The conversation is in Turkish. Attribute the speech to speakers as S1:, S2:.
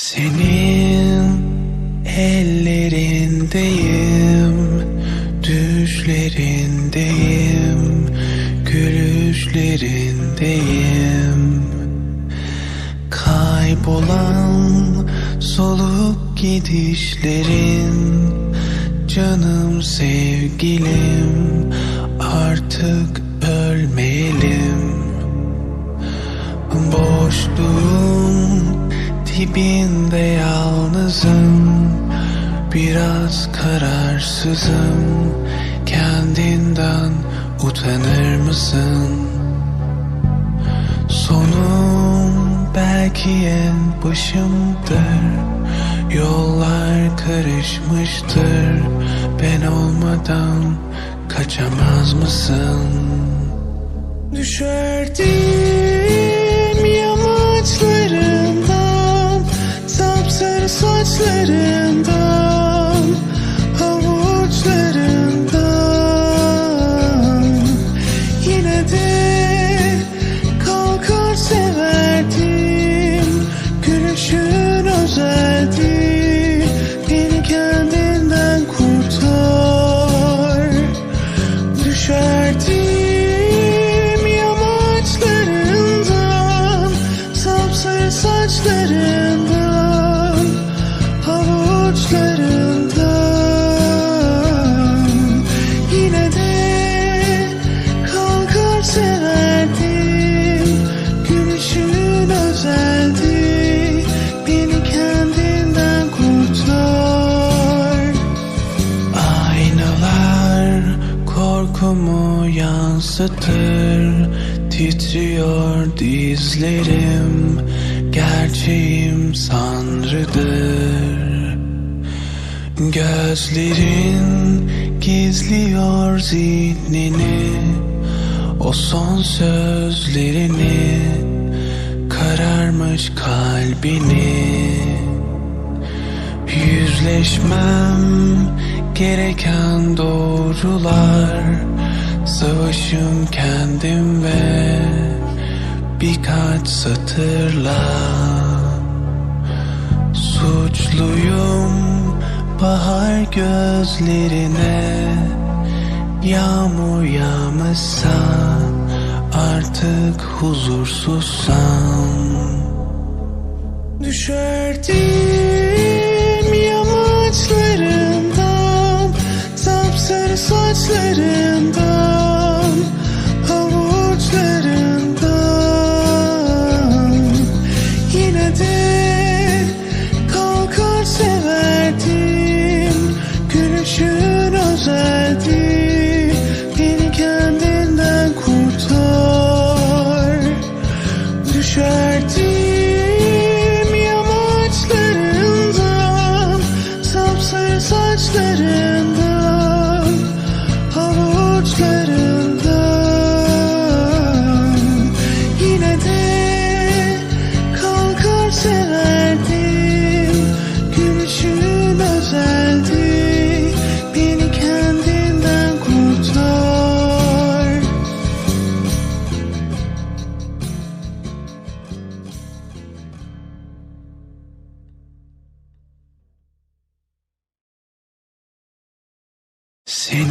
S1: Senin ellerindeyim, düşlerindeyim, gülüşlerindeyim. Kaybolan soluk gidişlerin, canım sevgilim, artık dibinde yalnızım Biraz kararsızım Kendinden utanır mısın? Sonum belki en başımdır Yollar karışmıştır Ben olmadan kaçamaz mısın? Düşerdim Havuçlarından. Yine de kalkar severdim Gülüşün özeldi Beni kendinden kurtar. Düşerdim yamaçlarından Sapsarı saçlarından yansıtır Titriyor dizlerim. Gerçeğim sanrıdır. Gözlerin gizliyor zihnini. O son sözlerini Kararmış kalbini. Yüzleşmem gereken doğrular Savaşım kendim ve birkaç satırla. Suçluyum bahar gözlerine Yağmur yağmışsa artık huzursuzsam. Düşerdim yamaçlarından Sapsarı saçlarından 是你。